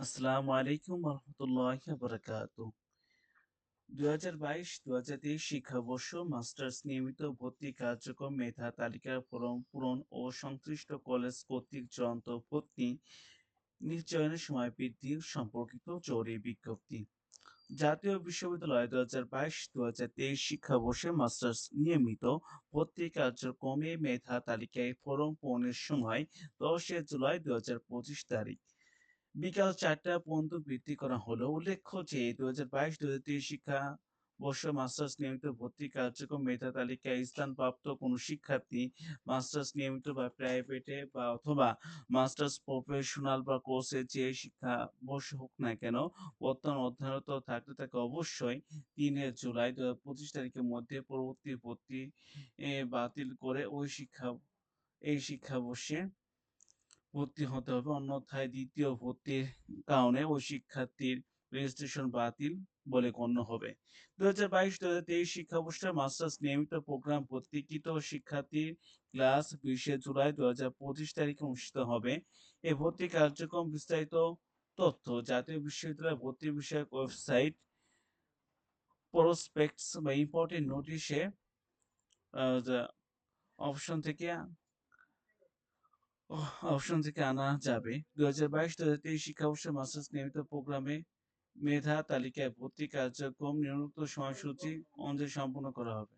আসসালামু আলাইকুম রহমতুল্লাহি বারাকাতু 2022-2023 শিক্ষাবর্ষ মাস্টার্স নিয়মিত ভর্তি কার্যক্রম মেধা তালিকার পূরণ পূরণ ও সংশ্লিষ্ট কলেজ কর্তৃক চূড়ান্ত ভর্তি নিশ্চয়নের সময় বৃদ্ধি সম্পর্কিত জরুরি বিজ্ঞপ্তি। জাতীয় বিশ্ববিদ্যালয় দু হাজার বাইশ দু হাজার তেইশ শিক্ষাবর্ষে মাস্টার্স নিয়মিত ভর্তি কার্যক্রমে মেধা তালিকায় ফরম পূরণের সময় দশে জুলাই দু হাজার পঁচিশ তারিখ। বিকাল চারটা পর্যন্ত বৃদ্ধি করা হলো। উল্লেখ্য যে দু হাজার বাইশ দু হাজার শিক্ষা বর্ষ মাস্টার্স নিয়মিত ভর্তি কার্যক্রম, মেধা তালিকায় স্থানপ্রাপ্ত কোনো শিক্ষার্থী মাস্টার্স নিয়মিত বা প্রাইভেটে বা অথবা মাস্টার্স প্রফেশনাল বা কোর্সে যে শিক্ষা বর্ষ হোক না কেন, বর্তমান অধ্যয়নরত থাকলে তাকে অবশ্যই তিনে জুলাই দু হাজার পঁচিশ তারিখের মধ্যে পরবর্তী ভর্তি বাতিল করে ওই শিক্ষা, এই শিক্ষাবর্ষে ভর্তি হতে হবে। অন্যথায় দ্বিতীয় ভর্তির কারণে ওই শিক্ষার্থীর রেজিস্ট্রেশন বাতিল বলে গণ্য হবে। দু হাজার বাইশ দু হাজার তেইশ শিক্ষাবর্ষে মাস্টার্স নিয়মিত প্রোগ্রাম ভর্তিকৃত শিক্ষার্থীর ক্লাস বিশে জুলাই দু হাজার পঁচিশ তারিখে অনুষ্ঠিত হবে। এই ভর্তি কার্যক্রম বিস্তারিত তথ্য জাতীয় বিশ্ববিদ্যালয় ভর্তি বিষয়ক ওয়েবসাইট প্রসপেক্টস বা ইম্পর্টেন্ট নোটিশে অপশন থেকে অপশন থেকে আনা যাবে। দু হাজার বাইশ দু হাজার তেইশ শিক্ষাবর্ষে মাস্টার্স নিয়মিত প্রোগ্রামে মেধা তালিকায় ভর্তি কার্যক্রম নিম্নোক্ত সময়সূচি অনুযায়ী সম্পন্ন করা হবে।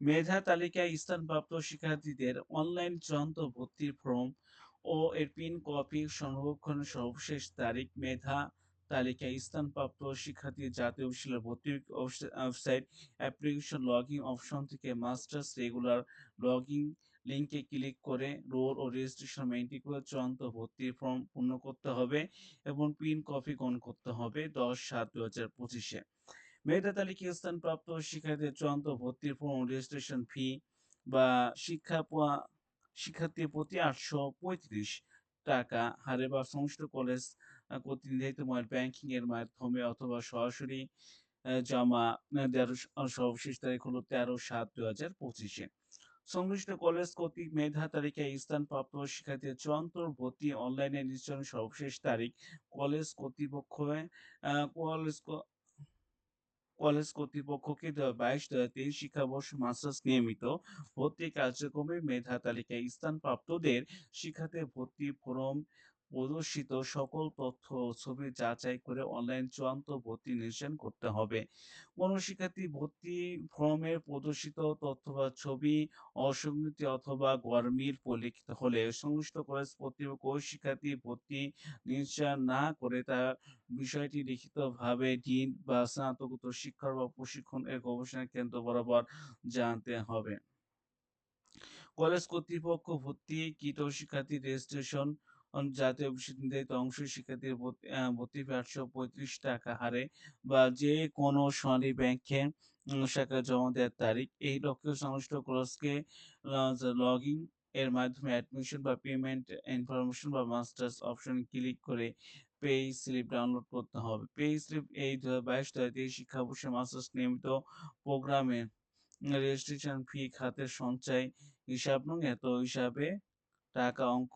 মেধা তালিকায় স্থানপ্রাপ্ত শিক্ষার্থীদের অনলাইন চূড়ান্ত ভর্তির ফর্ম ও এর পিন কপি সংরক্ষণের সর্বশেষ তারিখ, মেধা তালিকায় স্থানপ্রাপ্ত শিক্ষার্থী জাতীয় বিশ্ববিদ্যালয় ভর্তি ওয়েবসাইট অ্যাপ্লিকেশন লগইন অপশন থেকে মাস্টার্স রেগুলার লগইন লিঙ্কে ক্লিক করে রোল ও রেজিস্ট্রেশন মেনটেন করে চূড়ান্ত ভর্তির ফর্ম পূর্ণ করতে হবে এবং পিন কপি গ্রহণ করতে হবে দশ সাত দু হাজার পঁচিশে। মেধা তালিকায় স্থানপ্রাপ্ত শিক্ষার্থীদের চূড়ান্ত ভর্তির ফর্ম রেজিস্ট্রেশন ফি বা শিক্ষা শিক্ষার্থীর প্রতি আটশো পঁয়ত্রিশ টাকা, হারে বা সংশ্লিষ্ট কলেজ কর্তৃক নির্ধারিত ব্যাংকিং এর মাধ্যমে অথবা সরাসরি জমা দেওয়ার সর্বশেষ তারিখ হলো তেরো সাত দু হাজার পঁচিশে। সংশ্লিষ্ট কলেজ কর্তৃক মেধা তালিকায় স্থানপ্রাপ্ত শিক্ষার্থীদের চূড়ান্ত ভর্তি অনলাইনে নিশ্চয়নের সর্বশেষ তারিখ কলেজ কর্তৃপক্ষ কলেজ কলেজ কর্তৃপক্ষকে বাইশ তেইশ শিক্ষাবর্ষ মাস্টার্স নিয়মিত ভর্তি কার্যক্রমে মেধা তালিকায় স্থান প্রাপ্তদের শিক্ষাতে ভর্তি ফরম প্রদর্শিত সকল তথ্য ও ছবি যাচাই করে অনলাইন চূড়ান্ত ভর্তি নির্ধারণ করতে হবে। কোন শিক্ষার্থী ভর্তি ফর্মের প্রদর্শিত তথ্য বা ছবি অসঙ্গতি অথবা গরমির পরিলক্ষিত হলে সংশ্লিষ্ট কলেজ কর্তৃপক্ষ শিক্ষার্থী ভর্তি নিশ্চয় না করে তার বিষয়টি লিখিতভাবে ডিন বা স্নাতকোত্তর শিক্ষা বা প্রশিক্ষণ এর গবেষণা কেন্দ্র বরাবর জানতে হবে। কলেজ কর্তৃপক্ষ ভর্তি কৃত শিক্ষার্থী রেজিস্ট্রেশন জাতীয় নির্ধারিত অংশ শিক্ষার্থীর ভর্তি ফি আটশো পঁয়ত্রিশ টাকা হারে বা যে কোনো সোনালী ব্যাংকে শাখায় জমা দেওয়ার তারিখ, এই লক্ষ্যে সংশ্লিষ্ট কোর্সকে লগ ইন এর মাধ্যমে অ্যাডমিশন বা পেমেন্ট ইনফরমেশন বা মাস্টার্স অপশন ক্লিক করে পে স্লিপ ডাউনলোড করতে হবে। পে স্লিপ এই দু হাজার বাইশ দু হাজার তেইশ শিক্ষাবর্ষে মাস্টার্স নিয়মিত প্রোগ্রামে রেজিস্ট্রেশন ফি খাতের সঞ্চয় হিসাব নং এত হিসাবে টাকা অঙ্ক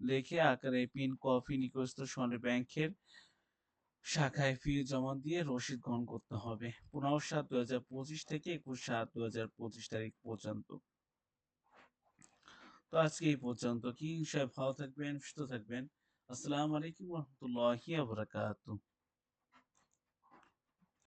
লিখে আকারে পিন কপি নিকটস্থ সোনালী ব্যাংকের শাখায় ফি জমা দিয়ে রসিদ গ্রহণ করতে হবে। পনেরো সাত দু হাজার পঁচিশ থেকে একুশ সাত দু হাজার পঁচিশ তারিখ পর্যন্ত। তো আজকে এই পর্যন্ত। কি সবাই ভালো থাকবেন, সুস্থ থাকবেন। আসসালামু আলাইকুম রহমতুল্লাহি